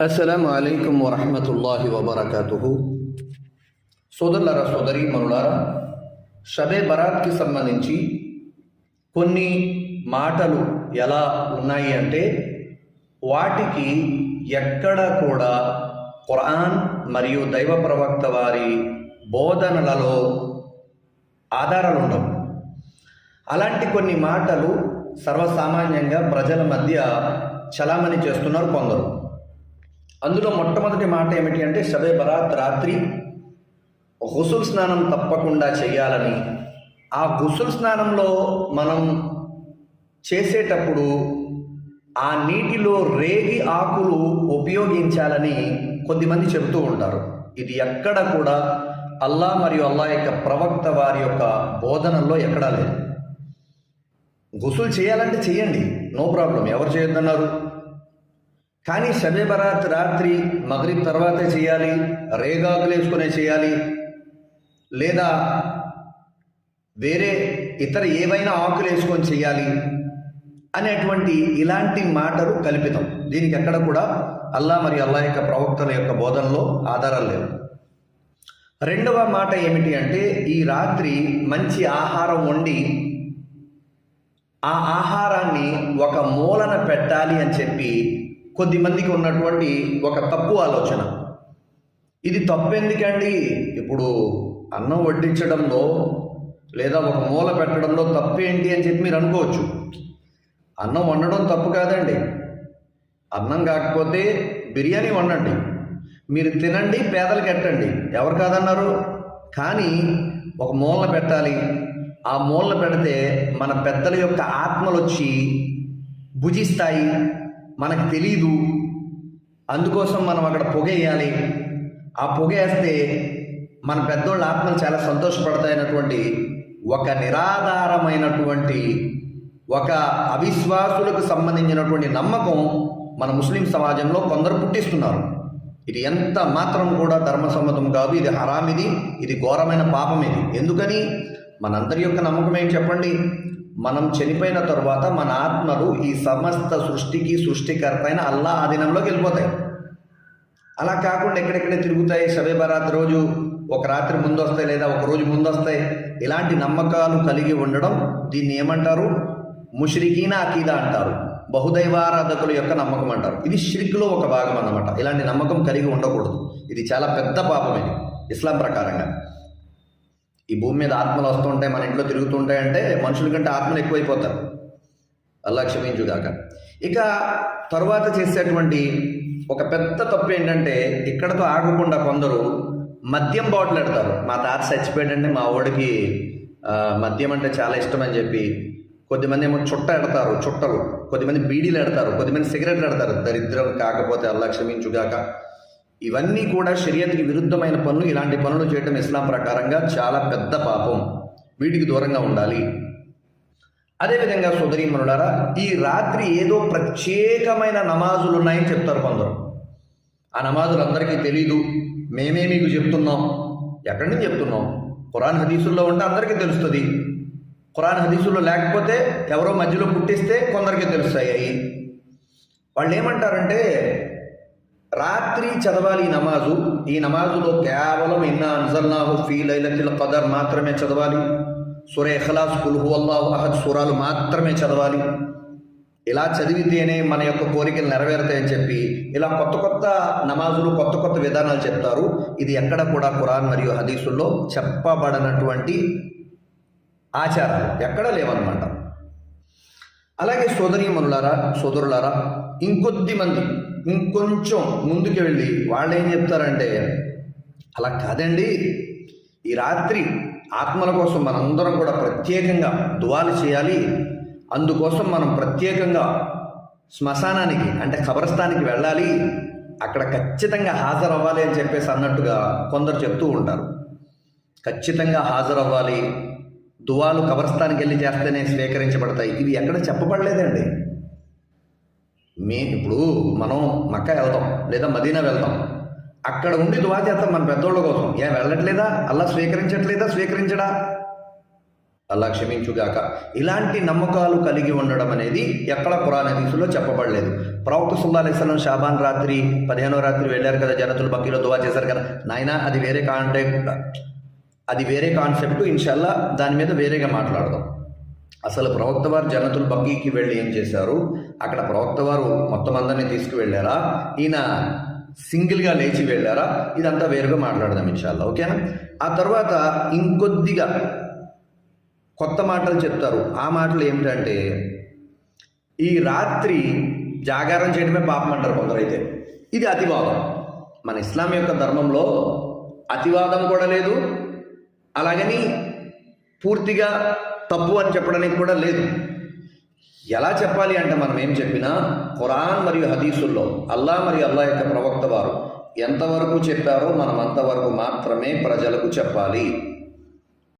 అస్సలం అయికం వరహమతుల్లాహి వబర్కతు సోదరులారా సోదరి మనులారా షబే బరాత్కి సంబంధించి కొన్ని మాటలు ఎలా ఉన్నాయి అంటే వాటికి ఎక్కడ కూడా ఖురాన్ మరియు దైవ ప్రవక్త వారి బోధనలలో ఆధారాలు ఉండవు అలాంటి కొన్ని మాటలు సర్వసామాన్యంగా ప్రజల మధ్య చలామణి చేస్తున్నారు కొందరు అందులో మొట్టమొదటి మాట ఏమిటి అంటే షబే బరాత్ రాత్రి హుసుల్ స్నానం తప్పకుండా చేయాలని. ఆ గుసుల్ స్నానంలో మనం చేసేటప్పుడు ఆ నీటిలో రేగి ఆకులు ఉపయోగించాలని కొద్దిమంది చెబుతూ ఉంటారు. ఇది ఎక్కడ కూడా అల్లా మరియు అల్లా యొక్క ప్రవక్త వారి యొక్క బోధనల్లో ఎక్కడా లేదు. గుసులు చేయాలంటే చేయండి నో ప్రాబ్లం. ఎవరు చేయొద్దన్నారు? కానీ షబే బరాత్ రాత్రి మగరిబ్ తర్వాతే చేయాలి రేగాకులు వేసుకునే చేయాలి. లేదా వేరే ఇతర ఏవైనా ఆకులు వేసుకొని చేయాలి అనేటువంటి ఇలాంటి మాటలు కల్పితం. దీనికి ఎక్కడ కూడా అల్లా మరియు అల్లా యొక్క ప్రవక్తల యొక్క బోధనలో ఆధారాలు లేవు. రెండవ మాట ఏమిటి అంటే ఈ రాత్రి మంచి ఆహారం వండి ఆ ఆహారాన్ని ఒక మూలన పెట్టాలి అని చెప్పి కొద్ది మందికి ఉన్నటువంటి ఒక తప్పు ఆలోచన. ఇది తప్పు ఎందుకండి ఇప్పుడు అన్నం వడ్డించడంలో లేదా ఒక మూల పెట్టడంలో తప్పు ఏంటి అని చెప్పి మీరు అనుకోవచ్చు. అన్నం వండడం తప్పు కాదండి. అన్నం కాకపోతే బిర్యానీ వండండి. మీరు తినండి పేదలకు పెట్టండి ఎవరు కాదన్నారు? కానీ ఒక మూలన పెట్టాలి. ఆ మూలన పెడితే మన పెద్దల యొక్క ఆత్మలు వచ్చి భుజిస్తాయి. మనకు తెలీదు. అందుకోసం మనం అక్కడ పొగేయాలి ఆ పొగేస్తే మన పెద్దోళ్ళ ఆత్మలు చాలా సంతోషపడతాయన్నటువంటి ఒక నిరాధారమైనటువంటి ఒక అవిశ్వాసులకు సంబంధించినటువంటి నమ్మకం మన ముస్లిం సమాజంలో కొందరు పుట్టిస్తున్నారు. ఇది ఎంత మాత్రం కూడా ధర్మసమ్మతం కాదు. ఇది హరామిది. ఇది ఘోరమైన పాపం ఇది. ఎందుకని? మనందరి యొక్క నమ్మకం ఏం చెప్పండి? మనం చనిపోయిన తర్వాత మన ఆత్మలు ఈ సమస్త సృష్టికి సృష్టికర్త అయిన అల్లా ఆధీనంలోకి వెళ్ళిపోతాయి. అలా కాకుండా ఎక్కడెక్కడ తిరుగుతాయి? షబే బరాత్ రోజు ఒక రాత్రి ముందు వస్తాయి లేదా ఒక రోజు ముందు వస్తాయి ఇలాంటి నమ్మకాలు కలిగి ఉండడం దీన్ని ఏమంటారు? ముష్రికీన అకీదా అంటారు. బహుదైవారాధకుల యొక్క నమ్మకం అంటారు. ఇది షిరిక్లో ఒక భాగం అన్నమాట. ఇలాంటి నమ్మకం కలిగి ఉండకూడదు. ఇది చాలా పెద్ద పాపం ఇది. ఇస్లాం ప్రకారంగా. ఈ భూమి మీద ఆత్మలు వస్తుంటాయి మన ఇంట్లో తిరుగుతుంటాయంటే మనుషుల కంటే ఆత్మలు ఎక్కువైపోతారు. అల్లా క్షమించుగాక ఇక తర్వాత చేసేటువంటి ఒక పెద్ద తప్పు ఏంటంటే ఇక్కడతో ఆగకుండా కొందరు మద్యం బాటిల్ పెడతారు. మా తాత చచ్చిపోయాడంటే మా వాడికి మద్యం అంటే చాలా ఇష్టం అని చెప్పి కొద్దిమంది ఏమో చుట్ట ఎడతారు చుట్టలు. కొద్దిమంది బీడీలు ఎడతారు కొద్దిమంది సిగరెట్లు ఎడతారు దరిద్రం కాకపోతే అల్లా క్షమించుగాక ఇవన్నీ కూడా షరియత్కి విరుద్ధమైన పనులు. ఇలాంటి పనులు చేయడం ఇస్లాం ప్రకారంగా చాలా పెద్ద పాపం. వీటికి దూరంగా ఉండాలి. అదేవిధంగా సోదరీమనులారా ఈ రాత్రి ఏదో ప్రత్యేకమైన నమాజులు ఉన్నాయని చెప్తారు కొందరు. ఆ నమాజులు అందరికీ తెలీదు. మేమే మీకు చెప్తున్నాం. ఎక్కడి నుంచి చెప్తున్నాం? ఖురాన్ హదీసుల్లో ఉంటే అందరికీ తెలుస్తుంది. ఖురాన్ హదీసుల్లో లేకపోతే ఎవరో మధ్యలో పుట్టిస్తే కొందరికి తెలుస్తాయి వాళ్ళు ఏమంటారంటే రాత్రి చదవాలి ఈ నమాజు. ఈ నమాజులో కేవలం ఇన్నా అన్జల్నాహు ఫీ లైలతిల్ కదర్ మాత్రమే చదవాలి. సుర ఇఖలాస్ కుల్హు అల్లాహు అహద్ సురాలు మాత్రమే చదవాలి. ఇలా చదివితేనే మన యొక్క కోరికలు నెరవేరుతాయని చెప్పి ఇలా కొత్త కొత్త నమాజులు కొత్త కొత్త విధానాలు చెప్తారు. ఇది ఎక్కడ కూడా ఖురాన్ మరియు హదీసుల్లో చెప్పబడనటువంటి ఆచారాలు. ఎక్కడ లేవన్నమాట. అలాగే సోదరీమనులారా సోదరులారా ఇంకొద్ది మంది ఇంకొంచెం ముందుకు వెళ్ళి వాళ్ళు ఏం చెప్తారంటే అలా కాదండి. ఈ రాత్రి ఆత్మల కోసం మనందరం కూడా ప్రత్యేకంగా దువాలు చేయాలి. అందుకోసం మనం ప్రత్యేకంగా శ్మశానానికి అంటే ఖబరస్థానికి వెళ్ళాలి. అక్కడ ఖచ్చితంగా హాజరవ్వాలి అని చెప్పేసి అన్నట్టుగా కొందరు చెప్తూ ఉంటారు. ఖచ్చితంగా హాజరవ్వాలి. దువాలు కబరస్థానికి వెళ్ళి చేస్తేనే స్వీకరించబడతాయి. ఇవి ఎక్కడ చెప్పబడలేదండి. మే ఇప్పుడు మనం మక్క వెళ్తాం లేదా మదీనా వెళ్తాం. అక్కడ ఉండి దువా చేస్తాం మన పెద్దోళ్ళ కోసం. ఏ వెళ్ళట్లేదా? అల్లా స్వీకరించట్లేదా? స్వీకరించడా? అల్లా క్షమించుగాక. ఇలాంటి నమ్మకాలు కలిగి ఉండడం అనేది ఎక్కడ పురాణ హదీసులో చెప్పబడలేదు. ప్రవక్త సుల్లా అలైస్లం షాబాన్ రాత్రి పదిహేనో రాత్రి వెళ్ళారు కదా జనతులు బక్కీలో దువా చేశారు కదా. నాయన అది వేరే కాంటాక్ట్ అది వేరే కాన్సెప్ట్. ఇన్షల్లా దాని మీద వేరేగా మాట్లాడదాం. అసలు ప్రవక్త వారు జనతుల్ బక్కీకి వెళ్ళి ఏం చేశారు? అక్కడ ప్రవక్త వారు మొత్తం అందరినీ తీసుకువెళ్ళారా? ఈయన సింగిల్గా లేచి వెళ్ళారా? ఇదంతా వేరుగా మాట్లాడదాం ఇన్షాల్లో ఓకేనా? ఆ తర్వాత ఇంకొద్దిగా కొత్త మాటలు చెప్తారు. ఆ మాటలు ఏమిటంటే ఈ రాత్రి జాగారం చేయడమే పాపం అంటారు కొందరైతే. ఇది అతివాదం. మన ఇస్లాం యొక్క ధర్మంలో అతివాదం కూడా లేదు. అలాగని పూర్తిగా తప్పు అని చెప్పడానికి కూడా లేదు. ఎలా చెప్పాలి అంటే మనం ఏం చెప్పినా ఖురాన్ మరియు హదీసుల్లో అల్లా మరియు అల్లా యొక్క ప్రవక్త వారు ఎంతవరకు చెప్పారో మనం అంతవరకు మాత్రమే ప్రజలకు చెప్పాలి.